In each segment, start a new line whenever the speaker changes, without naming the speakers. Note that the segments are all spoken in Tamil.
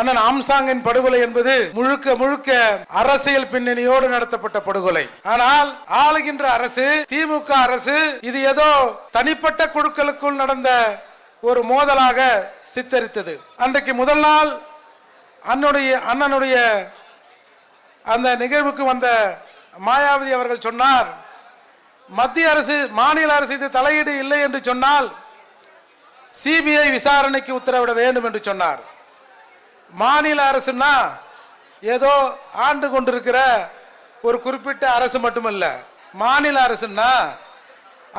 அண்ணன் ஆம்சாங்கின் படுகொலை என்பது முழுக்க முழுக்க அரசியல் பின்னணியோடு நடத்தப்பட்ட படுகொலை. ஆனால் ஆளுகின்ற அரசு திமுக அரசு இது ஏதோ தனிப்பட்ட குழுக்களுக்குள் நடந்த ஒரு மோதலாக சித்தரித்தது. அன்றைக்கு முதல் நாள் அன்னுடைய அண்ணனுடைய அந்த நிகழ்வுக்கு வந்த மாயாவதி அவர்கள் சொன்னார் மத்திய அரசு மாநில அரசு இது தலையீடு இல்லை என்று சொன்னால் சிபிஐ விசாரணைக்கு உத்தரவிட வேண்டும் என்று சொன்னார். மாநில அரசுன்னா ஏதோ ஆண்டு கொண்டிருக்கிற ஒரு குறிப்பிட்ட அரசு மட்டுமல்ல. மாநில அரசுன்னா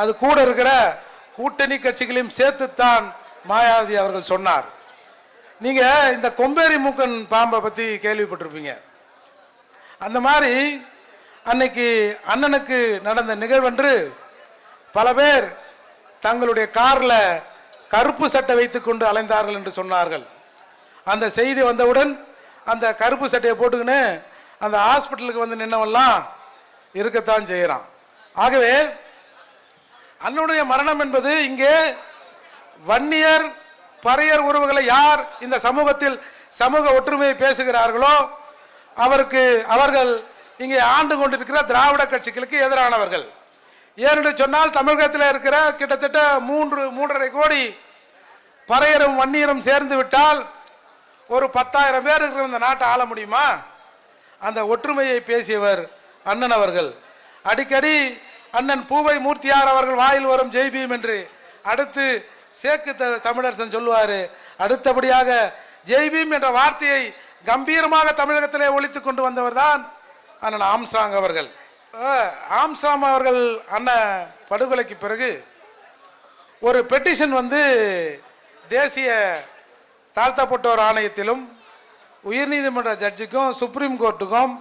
அது கூட இருக்கிற கூட்டணி கட்சிகளையும் சேர்த்துத்தான் மாயாவதி அவர்கள் சொன்னார். நீங்க இந்த கொம்பேரி மூக்கன் பாம்பை பத்தி கேள்விப்பட்டிருப்பீங்க. அந்த மாதிரி அன்னைக்கு அண்ணனுக்கு நடந்த நிகழ்வன்று பல பேர் தங்களுடைய கார்ல கருப்பு சட்டை வைத்துக்கொண்டு அலைந்தார்கள் என்று சொன்னார்கள். அந்த செய்தி வந்தவுடன் அந்த கருப்பு சட்டையை போட்டுக்கின்னு அந்த ஹாஸ்பிட்டலுக்கு வந்து நின்னவெல்லாம் இருக்கத்தான் செய்கிறான் ஆகவே அண்ணனுடைய மரணம் என்பது இங்கே வன்னியர் பறையர் உறவுகளை யார் இந்த சமூகத்தில் சமூக ஒற்றுமையை பேசுகிறார்களோ அவருக்கு அவர்கள் இங்கே ஆண்டு கொண்டிருக்கிற திராவிட கட்சிகளுக்கு எதிரானவர்கள். ஏனென்று சொன்னால் தமிழகத்தில் இருக்கிற கிட்டத்தட்ட மூன்று மூன்றரை கோடி பறையரும் வன்னியரும் சேர்ந்து விட்டால் ஒரு பத்தாயிரம் பேர் இருக்கிற இந்த நாட்டை ஆள முடியுமா? அந்த ஒற்றுமையை பேசியவர் அண்ணன் அவர்கள். அடிக்கடி அண்ணன் பூவை மூர்த்தியார் அவர்கள் வாயில் வரும் ஜெய்பீம் என்று அடுத்து சேக்கு த- தமிழரசன் சொல்லுவார். அடுத்தபடியாக ஜெய்பீம் என்ற வார்த்தையை கம்பீரமாக தமிழகத்திலே ஒழித்து கொண்டு வந்தவர் தான் அண்ணன் ஆம்ஸ்ட்ராங் அவர்கள். அஹ், அவர்கள் அண்ணன் படுகொலைக்கு பிறகு ஒரு பெட்டிஷன் வந்து தேசிய தாழ்த்தப்பட்டோர் ஆணையத்திலும் உயர்நீதிமன்ற ஜட்ஜுக்கும் சுப்ரீம் கோர்ட்டுக்கும்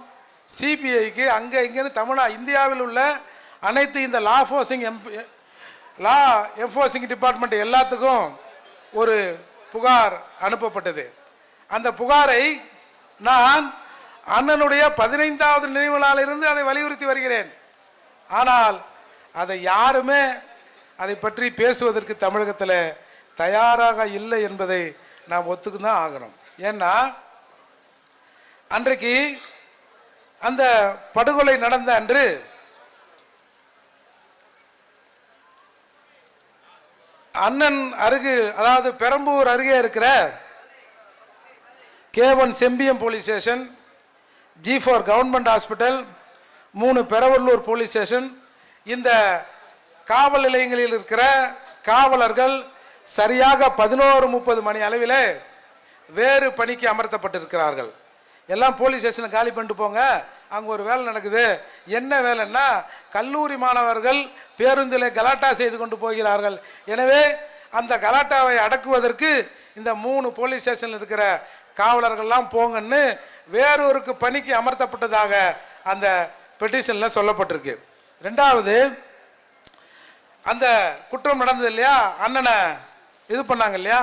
சிபிஐக்கு அங்கே இங்கேன்னு தமிழா இந்தியாவில் உள்ள அனைத்து இந்த லா ஃபோர்ஸிங் எம் லா என்ஃபோர்ஸிங் டிபார்ட்மெண்ட் எல்லாத்துக்கும் ஒரு புகார் அனுப்பப்பட்டது. அந்த புகாரை நான் அண்ணனுடைய பதினைந்தாவது நினைவு நாளிலிருந்து அதை வலியுறுத்தி வருகிறேன். ஆனால் அதை யாருமே அதை பற்றி பேசுவதற்கு தமிழகத்தில் தயாராக இல்லை என்பதை நான் ஒத்துக்கு தான் ஆகணும். ஏன்னா அன்றைக்கு அந்த படுகொலை நடந்த அன்று அண்ணன் அருகு அதாவது பெரம்பூர் அருகே இருக்கிற K one Sembiam police station G four government hospital மூணு பெரவல்லூர் போலீஸ் ஸ்டேஷன் இந்த காவல் நிலையங்களில் இருக்கிற காவலர்கள் சரியாக பதினோரு முப்பது மணி அளவிலே வேறு பணிக்கு அமர்த்தப்பட்டிருக்கிறார்கள். எல்லாம் போலீஸ் ஸ்டேஷனை காலி பண்ணிட்டு போங்க. அங்கே ஒரு வேலை நடக்குது. என்ன வேலைன்னா கல்லூரி மாணவர்கள் பேருந்தில் கலாட்டா செய்து கொண்டு போகிறார்கள். எனவே அந்த கலாட்டாவை அடக்குவதற்கு இந்த மூணு போலீஸ் ஸ்டேஷனில் இருக்கிற காவலர்கள்லாம் போங்கன்னு வேறொருக்கு பணிக்கு அமர்த்தப்பட்டதாக அந்த பெட்டிஷனில் சொல்லப்பட்டிருக்கு. ரெண்டாவது அந்த குற்றம் நடந்தது இல்லையா? அண்ணனை இது பண்ணாங்க இல்லையா?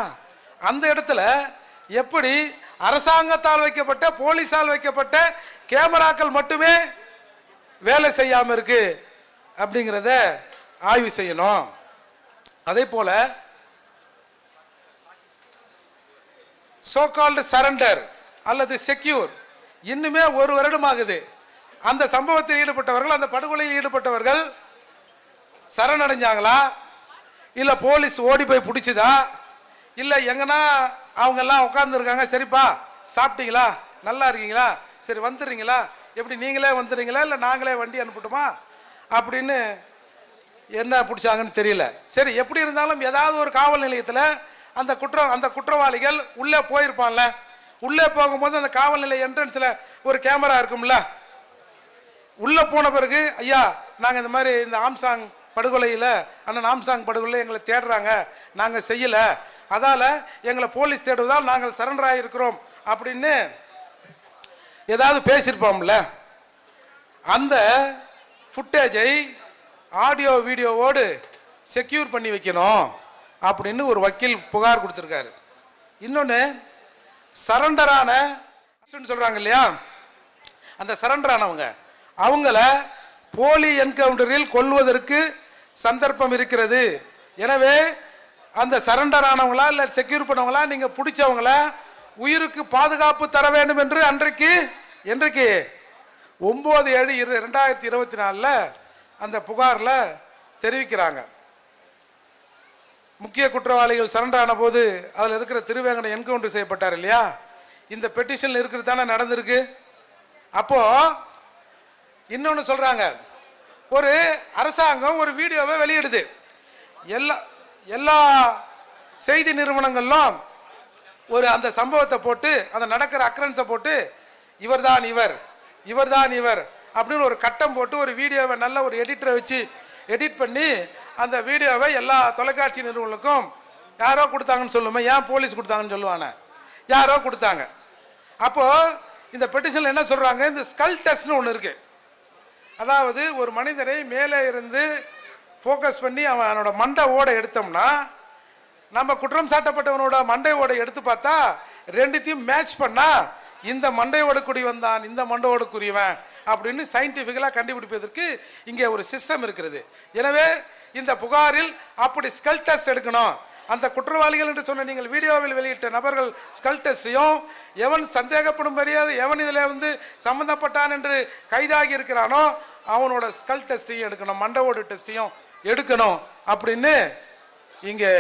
அந்த இடத்துல எப்படி அரசாங்கத்தால் வைக்கப்பட்ட போலீஸால் வைக்கப்பட்ட கேமராக்கள் மட்டுமே வேலை செய்யாமல் இருக்கு அப்படிங்கிறத ஆய்வு செய்யணும். அதே போல சோகால்டு சரண்டர் அல்லது செக்யூர் இன்னுமே ஒரு வருடம் ஆகுது. அந்த சம்பவத்தில் ஈடுபட்டவர்கள் அந்த படுகொலையில் ஈடுபட்டவர்கள் சரணடைஞ்சாங்களா? இல்லை போலீஸ் ஓடி போய் பிடிச்சதா? இல்லை எங்கன்னா அவங்க எல்லாம் உட்காந்துருக்காங்க சரிப்பா சாப்பிட்டீங்களா? நல்லா இருக்கீங்களா? சரி வந்துடுறீங்களா? எப்படி நீங்களே வந்துடுறீங்களா? இல்லை நாங்களே வண்டி அனுப்பட்டுமா? அப்படின்னு என்ன பிடிச்சாங்கன்னு தெரியல. சரி எப்படி இருந்தாலும் ஏதாவது ஒரு காவல் நிலையத்தில் அந்த குற்றம் அந்த குற்றவாளிகள் உள்ளே போயிருப்பான்ல. உள்ளே போகும்போது அந்த காவல் நிலைய என்ட்ரன்ஸில் ஒரு கேமரா இருக்கும்ல. உள்ளே போன பிறகு ஐயா நாங்கள் இந்த மாதிரி இந்த ஆம்சாங் படுகொலையில் அண்ணன் நாம்சாங் படுகொலை எங்களை தேடுறாங்க. நாங்கள் செய்யலை. அதால் எங்களை போலீஸ் தேடுவதால் நாங்கள் சரண்டர் ஆகியிருக்கிறோம் அப்படின்னு ஏதாவது பேசியிருப்போம்ல. அந்த ஃபுட்டேஜை ஆடியோ வீடியோவோடு செக்யூர் பண்ணி வைக்கணும் அப்படின்னு ஒரு வக்கீல் புகார் கொடுத்துருக்காரு. இன்னொன்று சரண்டரான சொல்கிறாங்க இல்லையா? அந்த சரண்டரானவங்க அவங்கள போலி என்கவுண்டரில் கொல்வதற்கு சந்தர்ப்பம் இருக்கிறது. எனவே அந்த சரண்டர் ஆனவங்களா இல்லை செக்யூர் பண்ணவங்களா நீங்கள் பிடிச்சவங்கள உயிருக்கு பாதுகாப்பு தர வேண்டும் என்று அன்றைக்கு என்றைக்கு? ஒன்பது ஏழு இரு ரெண்டாயிரத்தி இருபத்தி நாலில் அந்த புகாரில் தெரிவிக்கிறாங்க. முக்கிய குற்றவாளிகள் சரண்டரான போது அதில் இருக்கிற திருவேங்கனை என்கவுண்டர் செய்யப்பட்டார் இல்லையா? இந்த பெட்டிஷனில் இருக்கிறது தானே நடந்திருக்கு. அப்போ இன்னொன்று சொல்றாங்க. ஒரு அரசாங்கம் ஒரு வீடியோவை வெளியிடுது. எல்லா எல்லா செய்தி நிறுவனங்களும் ஒரு அந்த சம்பவத்தை போட்டு அந்த நடக்கிற அக்ரன்ஸை போட்டு இவர்தான் இவர் இவர்தான் இவர் அப்படின்னு ஒரு கட்டம் போட்டு ஒரு வீடியோவை நல்ல ஒரு எடிட்டரை வச்சு எடிட் பண்ணி அந்த வீடியோவை எல்லா தொலைக்காட்சி நிறுவனங்களுக்கும் யாரோ கொடுத்தாங்கன்னு சொல்லுமே ஏன் போலீஸ் கொடுத்தாங்கன்னு சொல்லுவானே? யாரோ கொடுத்தாங்க. அப்போது இந்த பெட்டிஷனில் என்ன சொல்கிறாங்க இந்த ஸ்கல் டெஸ்ட்னு ஒன்று இருக்குது அதாவது ஒரு மனிதனை மேலே இருந்து ஃபோக்கஸ் பண்ணி அவனோட மண்டை ஓட எடுத்தோம்னா நம்ம குற்றம் சாட்டப்பட்டவனோட மண்டை ஓட எடுத்து பார்த்தா ரெண்டுத்தையும் மேட்ச் பண்ணா இந்த மண்டை ஓடக்கூடியவன் தான் இந்த மண்டை ஓடக்கூடியவன் அப்படின்னு சயின்டிஃபிக்கலாக கண்டுபிடிப்பதற்கு இங்கே ஒரு சிஸ்டம் இருக்கிறது. எனவே இந்த புகாரில் அப்படி ஸ்கல் டெஸ்ட் எடுக்கணும். அந்த குற்றவாளிகள் என்று சொன்ன நீங்கள் வீடியோவில் வெளியிட்ட நபர்கள் ஸ்கல் டெஸ்டையும் எவன் சந்தேகப்படும் மரியாதை எவன் இதில் வந்து சம்மந்தப்பட்டான் என்று கைதாகி இருக்கிறானோ அவனோட ஸ்கல் டெஸ்டையும் எடுக்கணும் மண்டவோடு டெஸ்டையும் எடுக்கணும் அப்படின்னு இங்கே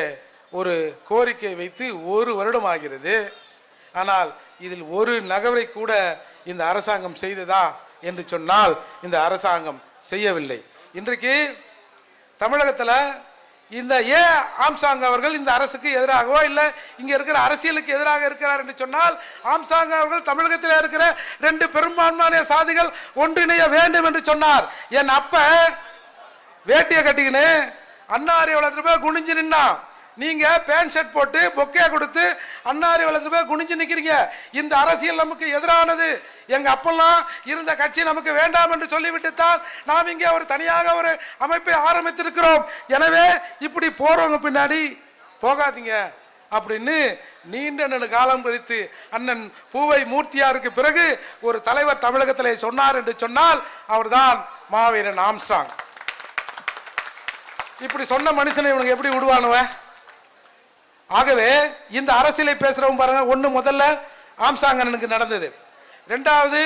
ஒரு கோரிக்கை வைத்து ஒரு வருடம் ஆகிறது. ஆனால் இதில் ஒரு நகரை கூட இந்த அரசாங்கம் செய்ததா என்று சொன்னால் இந்த அரசாங்கம் செய்யவில்லை. இன்றைக்கு தமிழகத்தில் இந்த ஏ ஆம்சாங் அவர்கள் இந்த அரசுக்கு எதிராகவோ இல்லை இங்கே இருக்கிற அரசியலுக்கு எதிராக இருக்கிறார் என்று சொன்னால் ஆம்சாங் அவர்கள் தமிழகத்தில் இருக்கிற ரெண்டு பெரும்பான்மையான சாதிகள் ஒன்றிணைய வேண்டும் என்று சொன்னார். என் அப்ப வேட்டியை கட்டிக்கின்னு அன்னாரி எவ்வளோ போய் குனிஞ்சு நின்னான். நீங்க பேண்ட் ஷர்ட் போட்டு பொக்கே கொடுத்து அன்னாரி வளர்த்து போய் குனிஞ்சு நிக்கிறீங்க. இந்த அரசியல் நமக்கு எதிரானது. எங்க அப்பெல்லாம் இருந்த கட்சி நமக்கு வேண்டாம் என்று சொல்லிவிட்டு தான் நாம் இங்கே ஒரு தனியாக ஒரு அமைப்பை ஆரம்பித்திருக்கிறோம். எனவே இப்படி போறவங்க பின்னாடி போகாதீங்க. அப்படின்னு நீண்ட நெடு காலம் கழித்து அண்ணன் பூவை மூர்த்தியாருக்கு பிறகு ஒரு தலைவர் தமிழகத்திலே சொன்னார் என்று சொன்னால் அவர்தான் மாவீரன் ஆம்ஸ்டாங் இப்படி சொன்ன மனுஷனை இவனுக்கு எப்படி விடுவானுவன் ஆகவே இந்த அரசியலை பேசுறவங்க பாருங்க ஒன்று முதல்ல ஆம்சாங்கனனுக்கு நடந்தது. ரெண்டாவது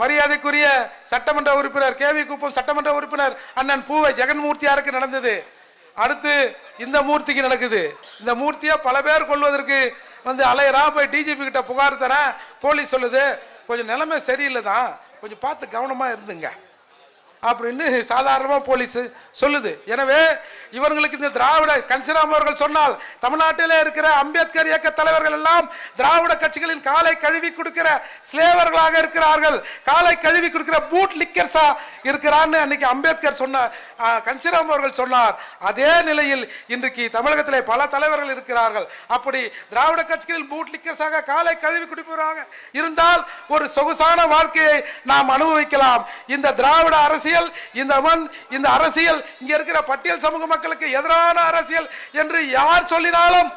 மரியாதைக்குரிய சட்டமன்ற உறுப்பினர் கேவி குப்பம் சட்டமன்ற உறுப்பினர் அண்ணன் பூவை ஜெகன்மூர்த்தியாருக்கு நடந்தது. அடுத்து இந்த மூர்த்திக்கு நடக்குது. இந்த மூர்த்தியை பல பேர் கொள்வதற்கு வந்து அலையரா போய் டிஜிபி கிட்ட புகார் தரேன் போலீஸ் சொல்லுது. கொஞ்சம் நிலைமை சரியில்லை தான் கொஞ்சம் பார்த்து கவனமாக இருந்துங்க. அப்படின்னு சாதாரணமாக போலீஸ் சொல்லுது. எனவே இவர்களுக்கு இந்த திராவிட கன்சிராம் அவர்கள் சொன்னால் தமிழ்நாட்டிலே இருக்கிற அம்பேத்கர் இயக்க தலைவர்கள் எல்லாம் திராவிட கட்சிகளின் காலை கழுவி கொடுக்கிற ஸ்லேவர்களாக இருக்கிறார்கள். காலை கழுவி கொடுக்கிற பூட் லிக்கர்ஸா இருக்கிறான்னு அன்னைக்கு அம்பேத்கர் சொன்ன கன்சிராம் அவர்கள் சொன்னார். அதே நிலையில் இன்றைக்கு தமிழகத்திலே பல தலைவர்கள் இருக்கிறார்கள். அப்படி திராவிட கட்சிகளில் பூட் லிக்கர்ஸாக காலை கழுவி குடிப்பவராக இருந்தால் ஒரு சொகுசான வாழ்க்கையை நாம் அனுபவிக்கலாம். இந்த திராவிட அரசியல் இந்த மண் இந்த அரசியல் இங்கே இருக்கிற பட்டியல் சமூக மக்களுக்கு எதிரான அரசியல் என்று யார் சொல்லினாலும்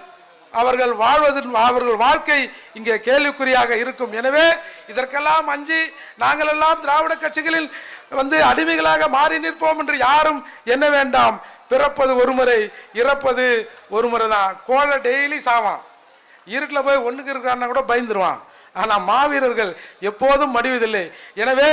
அவர்கள் வாழ்வதன் அவர்கள் வாழ்க்கை இங்கே கேள்விக்குறியாக இருக்கும். எனவே இதற்கெல்லாம் அஞ்சி நாங்களெல்லாம் திராவிட கட்சிகளில் வந்து அடிமைகளாக மாறி நிற்போம் என்று யாரும் என்ன வேண்டாம். பிறப்பது ஒரு முறை இறப்பது ஒரு முறை தான் கோழை டெய்லி சாவான். இருட்டில் போய் ஒன்றுக்கு இருக்கிறான்னா கூட பயந்துருவான். ஆனால் மாவீரர்கள் எப்போதும் மடிவதில்லை. எனவே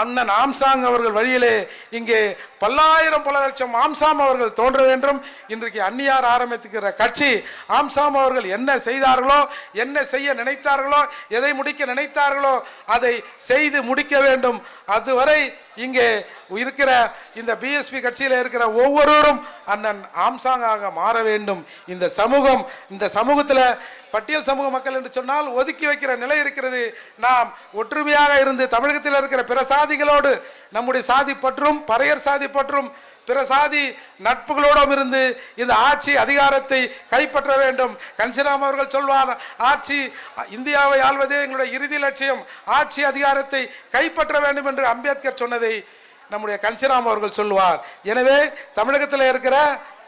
அண்ணன் ஆம்சாங் அவர்கள் வழியிலே இங்கே பல்லாயிரம் பல லட்சம் ஆம்சாம் அவர்கள் தோன்ற வேண்டும். இன்றைக்கு அந்நியார் ஆரம்பித்துக்கிற கட்சி ஆம்சாம் அவர்கள் என்ன செய்தார்களோ என்ன செய்ய நினைத்தார்களோ எதை முடிக்க நினைத்தார்களோ அதை செய்து முடிக்க வேண்டும். அதுவரை இங்கே இருக்கிற இந்த பிஎஸ்பி கட்சியில் இருக்கிற ஒவ்வொருவரும் அண்ணன் ஆம்சாங்காக மாற வேண்டும். இந்த சமூகம் இந்த சமூகத்தில் பட்டியல் சமூக மக்கள் என்று சொன்னால் ஒதுக்கி வைக்கிற நிலை இருக்கிறது. நாம் ஒற்றுமையாக இருந்து தமிழகத்தில் இருக்கிற பிற சாதிகளோடு நம்முடைய சாதி பற்றும் பறையர் சாதி பற்றும் பிற சாதி நட்புகளோடும் இருந்து இந்த ஆட்சி அதிகாரத்தை கைப்பற்ற வேண்டும். கன்சிராம் அவர்கள் சொல்வார் ஆட்சி இந்தியாவை ஆள்வதே எங்களுடைய இறுதி லட்சியம். ஆட்சி அதிகாரத்தை கைப்பற்ற வேண்டும் என்று அம்பேத்கர் சொன்னதை நம்முடைய கன்சிராம் அவர்கள் சொல்லுவார் எனவே தமிழகத்தில் இருக்கிற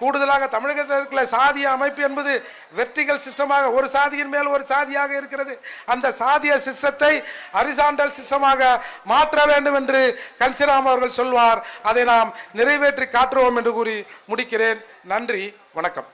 கூடுதலாக தமிழகத்தில் சாதிய அமைப்பு என்பது வெர்டிகல் சிஸ்டமாக ஒரு சாதியின் மேல் ஒரு சாதியாக இருக்கிறது. அந்த சாதிய சிஸ்டத்தை அரிசாண்டல் சிஸ்டமாக மாற்ற வேண்டும் என்று கன்சிராம் அவர்கள் சொல்வார். அதை நாம் நிறைவேற்றி காட்டுவோம் என்று கூறி முடிக்கிறேன். நன்றி. வணக்கம்.